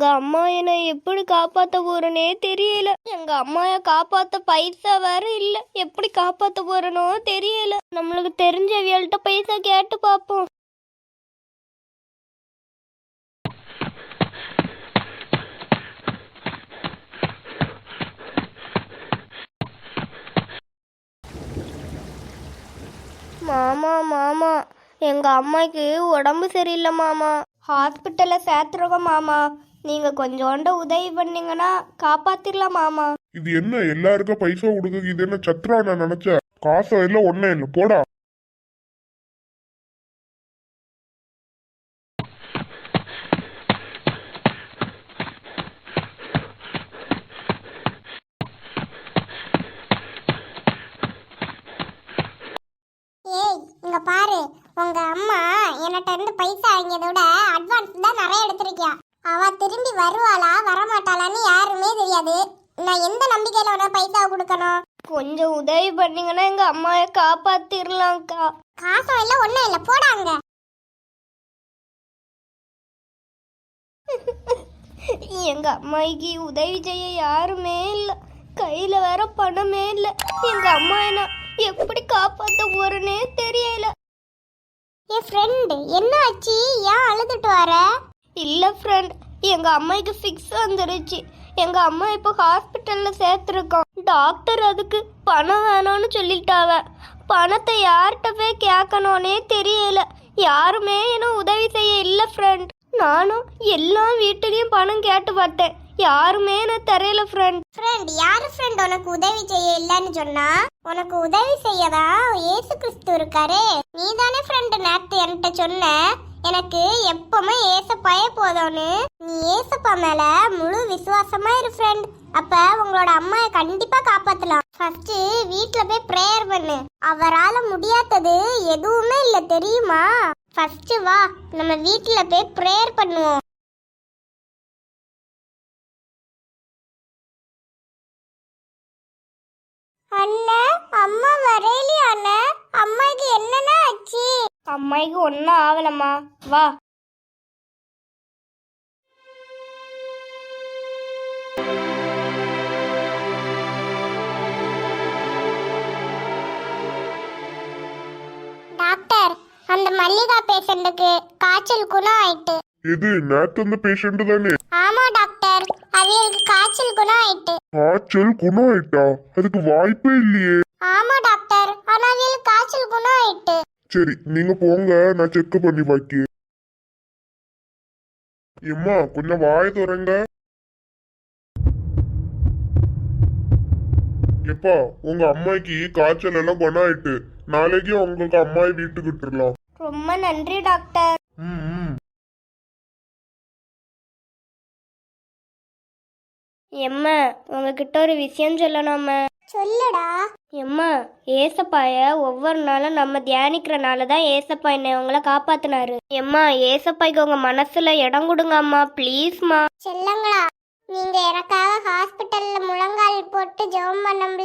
எங்க அம்மா என்னை எப்படி காப்பாத்த போறேனே தெரியல. எங்க அம்மாய காப்பாத்த பைசா வேற இல்ல. எப்படி காப்பாத்த போறனோ தெரியல. நம்மளுக்கு தெரிஞ்சவியல்கிட்ட பைசா கேட்டு பாப்போம். மாமா மாமா எங்க அம்மாக்கு உடம்பு சரியில்லை மாமா. ஹாஸ்பிட்டல்ல சேர்த்துருக்கோம் மாமா. நீங்க கொஞ்சோண்ட உதவி பண்ணீங்கன்னா காப்பாத்திரலாம் மாமா. இது என்ன எல்லாருக்கும் பைசா கொடுக்க இது என்ன சத்ரா நான் நினைச்சேன்? காசு இல்ல ஒன்னும் இல்ல போடா. ஏய் இங்க பாரு. உங்க அம்மா என்கிட்ட இருந்து பைசா வாங்கியதோட அட்வான்ஸ் தான் நிறைய எடுத்திருக்கியா. அவ திரும்பி வருவாளா? வரமாட்டாளான்னு யாருமே தெரியாது. நான் எந்த நம்பிக்கையில உனக்கு பைசா கொடுக்கணும்? கொஞ்சம் உதவி பண்ணீங்கன்னா எங்க அம்மாவை காப்பாத்திரலாம்க்கா. காசும் இல்ல ஒண்ணும் இல்ல போடாங்க எங்க அம்மாய்க்கு உதவி செய்ய யாருமே இல்ல. கையில வேற பணமே இல்ல. எங்க அம்மா என்ன எப்படி காப்பாத்த போறேனே தெரியல. என் ஃப்ரெண்ட் என்ன ஆச்சு? ஏன் அழுதுட்டு வர? இல்லை ஃப்ரெண்ட் எங்கள் அம்மாவுக்கு ஃபிக்ஸ் வந்துருச்சு. எங்கள் அம்மா இப்போ ஹாஸ்பிட்டலில் சேர்த்துருக்கோம் டாக்டர் அதுக்கு பணம் வேணும்னு சொல்லிட்டாவ. பணத்தை யார்கிட்ட போய் கேட்கணும்னே தெரியல. யாருமே என்ன உதவி செய்ய இல்லை ஃப்ரெண்ட் நானும் எல்லா வீட்டுலேயும் பணம் கேட்டு பார்த்தேன் யாருமே நான் தெரியல ஃப்ரெண்ட் ஃப்ரெண்ட் யாரு ஃப்ரெண்ட் உனக்கு உதவி செய்ய இல்லைன்னு சொன்னா? உனக்கு உதவி செய்யதா இயேசு கிறிஸ்து இருக்காரே. நீ தானே ஃப்ரெண்ட் நேத்து என்கிட்ட சொன்ன? எனக்கு எப்பவுமே ஏசப்பாயே போதும்னு. நீ ஏசப்பா மேல முழு விசுவாசமா இரு ஃப்ரெண்ட் அப்ப உங்களோட அம்மாயை கண்டிப்பா காப்பாத்தலாம். ஃபர்ஸ்ட் வீட்ல போய் ப்ரேயர் பண்ணு. அவரால முடியாதது எதுவுமே இல்ல தெரியுமா? ஃபர்ஸ்ட் வா நம்ம வீட்ல போய் ப்ரேயர் பண்ணுவோம். அம்மாய்க்கு ஒன்றும் ஆகலம்மா வா. டாக்டர் அந்த மல்லிகா பேஷண்ட்டுக்கு காய்ச்சல் குணம் ஆயிட்டு இது நேத்து அந்த பேஷண்ட் தானே? ஆமா டாக்டர். அவியலுக்கு காய்ச்சல் குணம் ஆயிட்டு காய்ச்சல் குணம் ஆயிட்டா அதுக்கு வாய்ப்பே இல்லையே. ஆமா டாக்டர். ஆனா அவியலுக்கு காய்ச்சல் குணம் ஆயிட்டு சரி நீங்க போங்க. நான் செக் பண்ணி பாக்கி எம்மா கொஞ்சம் வாய திறங்க. எப்பா உங்க அம்மாய்க்கு காய்ச்சல் எல்லாம் குணம் ஆயிட்டு நாளைக்கு உங்களுக்கு அம்மாயை வீட்டுக்கு விட்டுறலாம் ரொம்ப நன்றி டாக்டர். எம்மா உங்ககிட்ட ஒரு விஷயம் சொல்லணும்மா. சொல்லுடா. எம்மா ஏசப்பாய ஒவ்வொரு நாளும் நம்ம தியானிக்கிறனால தான் ஏசப்பா என்னை உங்களை காப்பாத்தினாரு. எம்மா ஏசப்பாய்க்கு உங்க மனசுல இடம் கொடுங்க அம்மா ப்ளீஸ்மா செல்லங்களா நீங்க எனக்காக ஹாஸ்பிட்டல்ல முழங்கால் போட்டு ஜெபம் நான்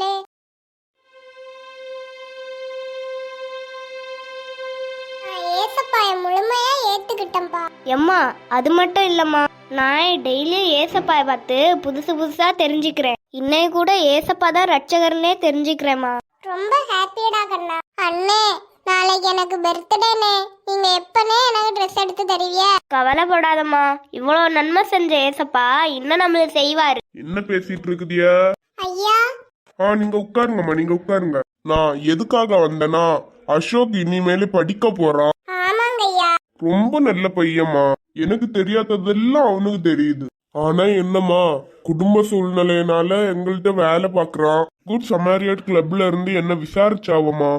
ஏசப்பாய முழுமையா ஏத்துக்கிட்டேன்பா. எம்மா அது மட்டும் இல்லம்மா நான் டெய்லியும் ஏசப்பாய பார்த்து புதுசு புதுசா தெரிஞ்சுக்கிறேன். இன்னைக்கு கூட ஏசப்பா தான் ரட்சகர்னே தெரிஞ்சுக்கிறேம்மா. ரொம்ப ஹாப்பியடா கண்ணா. அண்ணே நாளைக்கு எனக்கு பர்த்டேனே நீங்க எப்பனே எனக்கு ட்ரெஸ் எடுத்து தருவிய கவலைப்படாதம்மா. இவ்வளோ நன்மை செஞ்ச ஏசப்பா இன்னும் நம்மளுக்கு செய்வாரு. என்ன பேசிட்டு இருக்குதியா ஐயா. ஆ நீங்க உட்காருங்கம்மா நீங்க உட்காருங்க. நான் எதுக்காக வந்தேன்னா அசோக் இனிமேல் படிக்க போறான் ஆமாங்க ஐயா ரொம்ப நல்ல பையம்மா எனக்கு தெரியாததெல்லாம் அவனுக்கு தெரியுது. ஆனா என்னம்மா குடும்ப சூழ்நிலையினால எங்கள்கிட்ட வேலை பார்க்குறான் குட் சமாரியட் கிளப்ல இருந்து என்ன விசாரிச்சாவம்மா?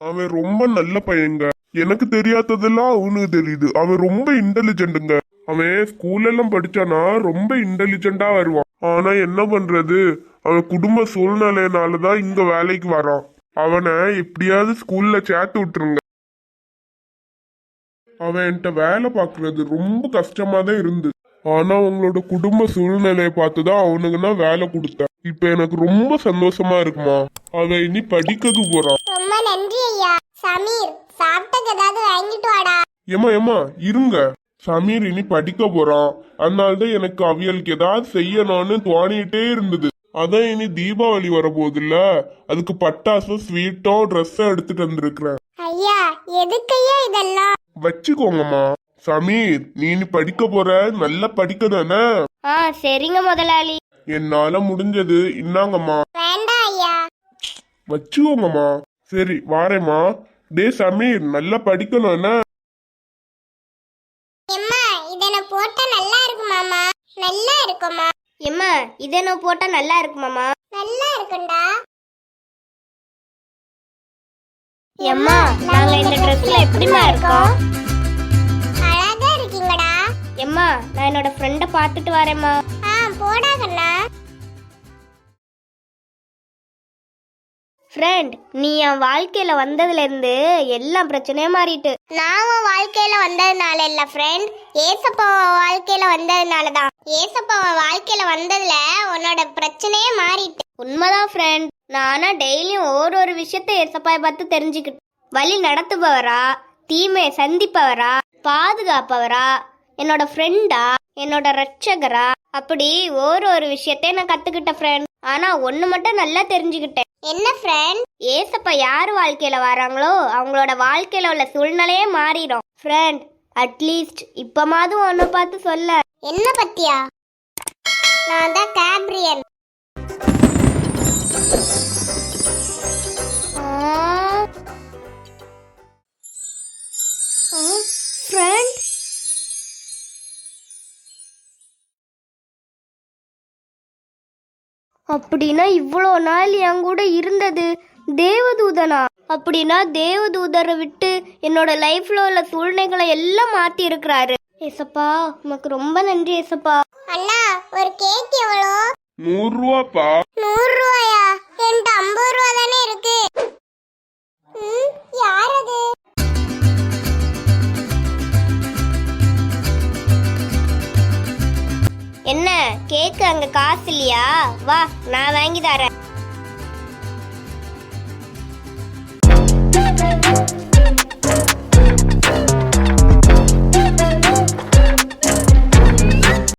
அவன் ரொம்ப நல்ல பையங்க எனக்கு தெரியாததெல்லாம் அவனுக்கு தெரியுது. அவன் ரொம்ப இன்டெலிஜென்ட்டுங்க அவன் ஸ்கூல் எல்லாம் படிச்சானா ரொம்ப இன்டெலிஜென்ட்டா வருவான். ஆனா என்ன பண்றது? அவன் குடும்ப சூழ்நிலையினாலதான் இங்க வேலைக்கு வரான். அவனை எப்படியாவது ஸ்கூல்ல சேர்த்து விட்டுருங்க. அவன் என்கிட்ட வேலை பார்க்கறது ரொம்ப கஷ்டமா தான் இருந்து ஆனா உங்களோட குடும்ப சூழ்நிலையை பார்த்துதான் அவனுக்கு நான் வேலை கொடுத்தேன் இப்ப எனக்கு ரொம்ப சந்தோஷமா இருக்குமா. அவன் இனி படிக்கிறது போறான். ரொம்ப நன்றி ஐயா. சமீர் சாப்பிட்டக்கு ஏதாவது வாங்கிட்டு வாடா. ஏமா ஏமா இருங்க. சமீர் இனி படிக்க போறான். அதனாலதான் எனக்கு அவியலுக்கு ஏதாவது செய்யணும்னு தோணிட்டே இருந்தது. அதான் இனி தீபாவளி வரப்போகுதுல்ல. அதுக்கு பட்டாசும் ஸ்வீட்டும் ட்ரெஸ்ஸும் எடுத்துட்டு வந்திருக்கிறேன். ஐயா எதுக்கையா இதெல்லாம்? வச்சுக்கோங்கம்மா. சமீர் நீ படிக்க போற? நல்லா படிக்க தானே? ஆ சரிங்க முதலாளி. என்னால முடிஞ்சது. இன்னாங்கம்மா வேண்டாம் ஐயா. வச்சுக்கோங்கம்மா. சரி வாரேம்மா. டே சமீர் நல்லா படிக்கணும் என்ன? எம்மா இதனை போட்டா நல்லா இருக்குமாமா நல்லா இருக்குமா எம்மா இதை நான் போட்டா நல்லா இருக்குமாம்மா? நல்லா இருக்கும்டா. எம்மா நாங்க இந்த ட்ரெஸ்ல எப்படிமா இருக்கோம்? எம்மா நான் என்னோட ஃப்ரெண்டை பார்த்துட்டு வரேம்மா. ஆ போடா கண்ணா. ஃப்ரெண்ட் நீ என் வாழ்க்கையில வந்ததுல இருந்து எல்லா பிரச்சனையும் மாறிட்டு. நான் உன் வாழ்க்கையில வந்ததுனால இல்ல ஃப்ரெண்ட் ஏசப்பா உன் வாழ்க்கையில வந்ததுனால தான் ஏசப்பா உன் வாழ்க்கையில வந்ததுல உன்னோட பிரச்சனையே மாறிட்டு. உண்மைதான் ஃப்ரெண்ட் நானா டெய்லியும் ஒரு ஒரு விஷயத்த ஏசப்பாய பார்த்து தெரிஞ்சுக்கிட்டு வழி நடத்துபவரா தீமையை சந்திப்பவரா பாதுகாப்பவரா என்னோட ஃப்ரெண்டா என்னோட ரட்சகரா அப்படி ஒரு ஒரு விஷயத்தையும் நான் கத்துக்கிட்டேன் ஃப்ரெண்ட் ஆனா ஒண்ணு மட்டும் நல்லா தெரிஞ்சுக்கிட்டேன். என்ன ஃப்ரெண்ட் ஏசப்பா யார் வாழ்க்கையில வராங்களோ அவங்களோட வாழ்க்கையில உள்ள சூழ்நிலையே மாறிடும். ஃப்ரெண்ட் அட்லீஸ்ட் இப்பமாவது ஒன்னு பார்த்து சொல்ல. என்ன பத்தியா? நான் தான் கேப்ரியன் ஃப்ரெண்ட் அப்படின்னா இவ்வளோ நாள் என் கூட இருந்தது தேவதூதனா? அப்படின்னா தேவதூதரை விட்டு என்னோட லைஃப்ல உள்ள சூழ்நிலைகளை எல்லாம் மாத்தி இருக்கிறாரு ஏசப்பா உனக்கு ரொம்ப நன்றி ஏசப்பா. அண்ணா ஒரு கேக் எவ்வளோ? நூறு என்ன கேக்கு அங்க காசு இல்லையா வா நான் வாங்கி தரேன்